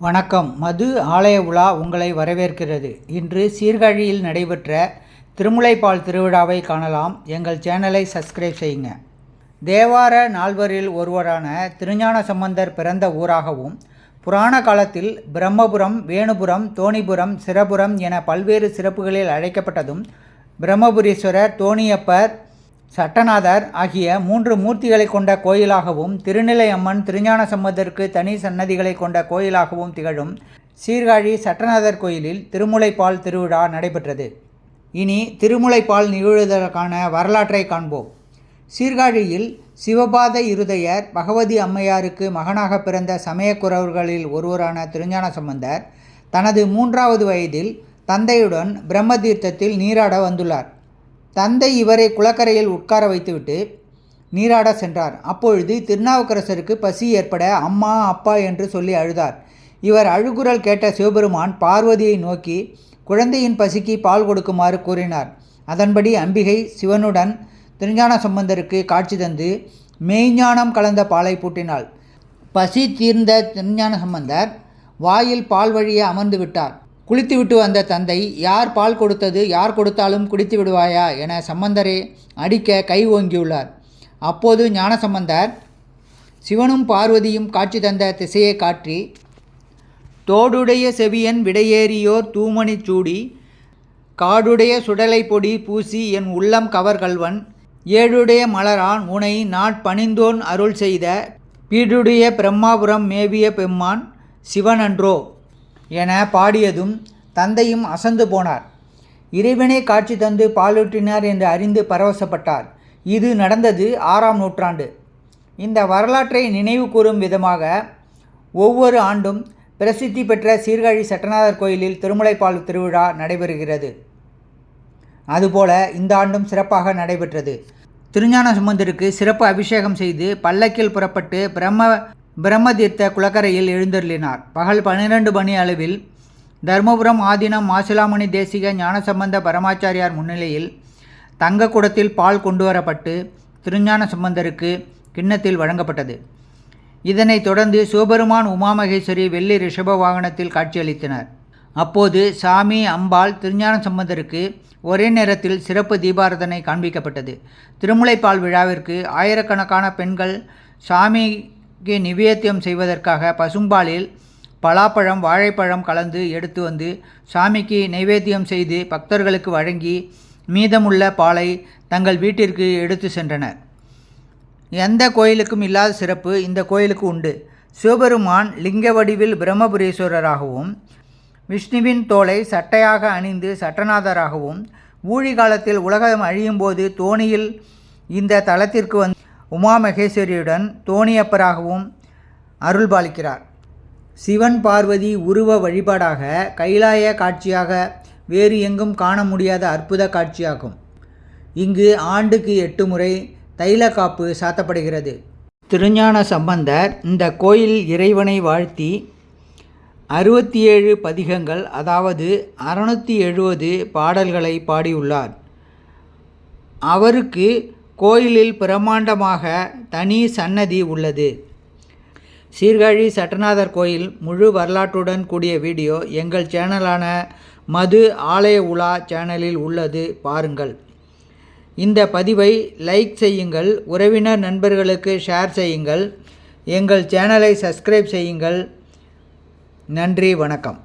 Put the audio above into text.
வணக்கம். மது ஆலய உலா உங்களை வரவேற்கிறது. இன்று சீர்காழியில் நடைபெற்ற திருமுலைப்பால் திருவிழாவை காணலாம். எங்கள் சேனலை சப்ஸ்கிரைப் செய்யுங்க. தேவார நால்வரில் ஒருவரான திருஞான சம்பந்தர் பிறந்த ஊராகவும் புராண காலத்தில் பிரம்மபுரம் வேணுபுரம் தோணிபுரம் சிரபுரம் என பல்வேறு சிறப்புகளில் அழைக்கப்பட்டதும் பிரம்மபுரீஸ்வரர் தோணியப்பர் சட்டநாதர் ஆகிய மூன்று மூர்த்திகளை கொண்ட கோயிலாகவும் திருநிலை அம்மன் திருஞான சம்பந்தருக்கு தனி சன்னதிகளை கொண்ட கோயிலாகவும் திகழும் சீர்காழி சட்டநாதர் கோயிலில் திருமுலைப்பால் திருவிழா நடைபெற்றது. இனி திருமுலைப்பால் நிகழ்வதற்கான வரலாற்றை காண்போம். சீர்காழியில் சிவபாத இருதயர் பகவதி அம்மையாருக்கு மகனாக பிறந்த சமயக்குறவர்களில் ஒருவரான திருஞான சம்பந்தர் தனது மூன்றாவது வயதில் தந்தையுடன் பிரம்மதீர்த்தத்தில் நீராட வந்துள்ளார். தந்தை இவரை குளக்கரையில் உட்கார வைத்துவிட்டு நீராட சென்றார். அப்பொழுது திருநாவுக்கரசருக்கு பசி ஏற்பட அம்மா அப்பா என்று சொல்லி அழுதார். இவர் அழுகுரல் கேட்ட சிவபெருமான் பார்வதியை நோக்கி குழந்தையின் பசிக்கு பால் கொடுக்குமாறு கூறினார். அதன்படி அம்பிகை சிவனுடன் திருஞான சம்பந்தருக்கு காட்சி தந்து மெய்ஞானம் கலந்த பாலை பூட்டினாள். பசி தீர்ந்த திருஞான சம்பந்தர் வாயில் பால் வழியே அமர்ந்து விட்டார். குளித்துவிட்டு வந்த தந்தை யார் பால் கொடுத்தது? யார் கொடுத்தாலும் குடித்து விடுவாயா? என சம்பந்தரை அடிக்க கை ஓங்கியுள்ளார். அப்போது ஞானசம்பந்தர் சிவனும் பார்வதியும் காட்சி தந்த திசையை காற்றி தோடுடைய செவியன் விடையேறியோர் தூமணி சூடி காடுடைய சுடலை பொடி பூசி என் உள்ளம் கவர்கள்வன் ஏழுடைய மலரான் உனை நாட்பணிந்தோன் அருள் செய்த பீடுடைய பிரம்மாபுரம் மேவிய பெம்மான் சிவனன்றோ? என பாடியதும் தந்தையும் அசந்து போனார். இறைவனே காட்சி தந்து பாலூட்டினார் என்று அறிந்து பரவசப்பட்டார். இது நடந்தது ஆறாம் நூற்றாண்டு. இந்த வரலாற்றை நினைவு கூறும் விதமாக ஒவ்வொரு ஆண்டும் பிரசித்தி பெற்ற சீர்காழி சட்டநாதர் கோயிலில் திருமலைப்பால் திருவிழா நடைபெறுகிறது. அதுபோல இந்த ஆண்டும் சிறப்பாக நடைபெற்றது. திருஞான சுமந்தருக்கு சிறப்பு அபிஷேகம் செய்து பல்லக்கில் புறப்பட்டு பிரம்ம பிரம்மதீர்த்த குளக்கரையில் எழுந்தருளினார். பகல் பன்னிரண்டு மணி அளவில் தர்மபுரம் ஆதீனம் மாசிலாமணி தேசிக ஞானசம்பந்த பரமாச்சாரியார் முன்னிலையில் தங்க குடத்தில் பால் கொண்டு வரப்பட்டு திருஞான சம்பந்தருக்கு கிண்ணத்தில் வழங்கப்பட்டது. இதனைத் தொடர்ந்து சிவபெருமான் உமாமகேஸ்வரி வெள்ளி ரிஷப வாகனத்தில் காட்சியளித்தனர். அப்போது சாமி அம்பாள் திருஞான சம்பந்தருக்கு ஒரே நேரத்தில் சிறப்பு தீபாரதனை காண்பிக்கப்பட்டது. திருமுலைப்பால் விழாவிற்கு ஆயிரக்கணக்கான பெண்கள் சாமி சாமிக்கு நிவேத்தியம் செய்வதற்காக பசும்பாலில் பலாப்பழம் வாழைப்பழம் கலந்து எடுத்து வந்து சாமிக்கு நைவேத்தியம் செய்து பக்தர்களுக்கு வழங்கி மீதமுள்ள பாலை தங்கள் வீட்டிற்கு எடுத்து சென்றனர். எந்த கோயிலுக்கும் இல்லாத சிறப்பு இந்த கோயிலுக்கு உண்டு. சிவபெருமான் லிங்க வடிவில் பிரம்மபுரீஸ்வரராகவும் விஷ்ணுவின் தோலை சட்டையாக அணிந்து சட்டநாதராகவும் ஊழி காலத்தில் உலகம் அழியும் போது தோணியில் இந்த தலத்திற்கு வந்து உமா மகேஸ்வரியுடன் தோணியப்பராகவும் அருள்பாலிக்கிறார். சிவன் பார்வதி உருவ வழிபாடாக கைலாய காட்சியாக வேறு எங்கும் காண முடியாத அற்புத காட்சியாகும். இங்கு ஆண்டுக்கு எட்டு முறை தைல காப்பு சாத்தப்படுகிறது. திருஞான சம்பந்தர் இந்த கோயில் இறைவனை வாழ்த்தி அறுபத்தி ஏழு பதிகங்கள் அதாவது அறுநூற்றி எழுபது பாடல்களை பாடியுள்ளார். அவருக்கு கோயிலில் பிரம்மாண்டமாக தனி சன்னதி உள்ளது. சீர்காழி சட்டநாதர் கோயில் முழு வரலாற்றுடன் கூடிய வீடியோ எங்கள் சேனலான மது ஆலய உலா சேனலில் உள்ளது. பாருங்கள். இந்த பதிவை லைக் செய்யுங்கள் உறவினர் நண்பர்களுக்கு ஷேர் செய்யுங்கள் எங்கள் சேனலை சப்ஸ்கிரைப் செய்யுங்கள். நன்றி வணக்கம்.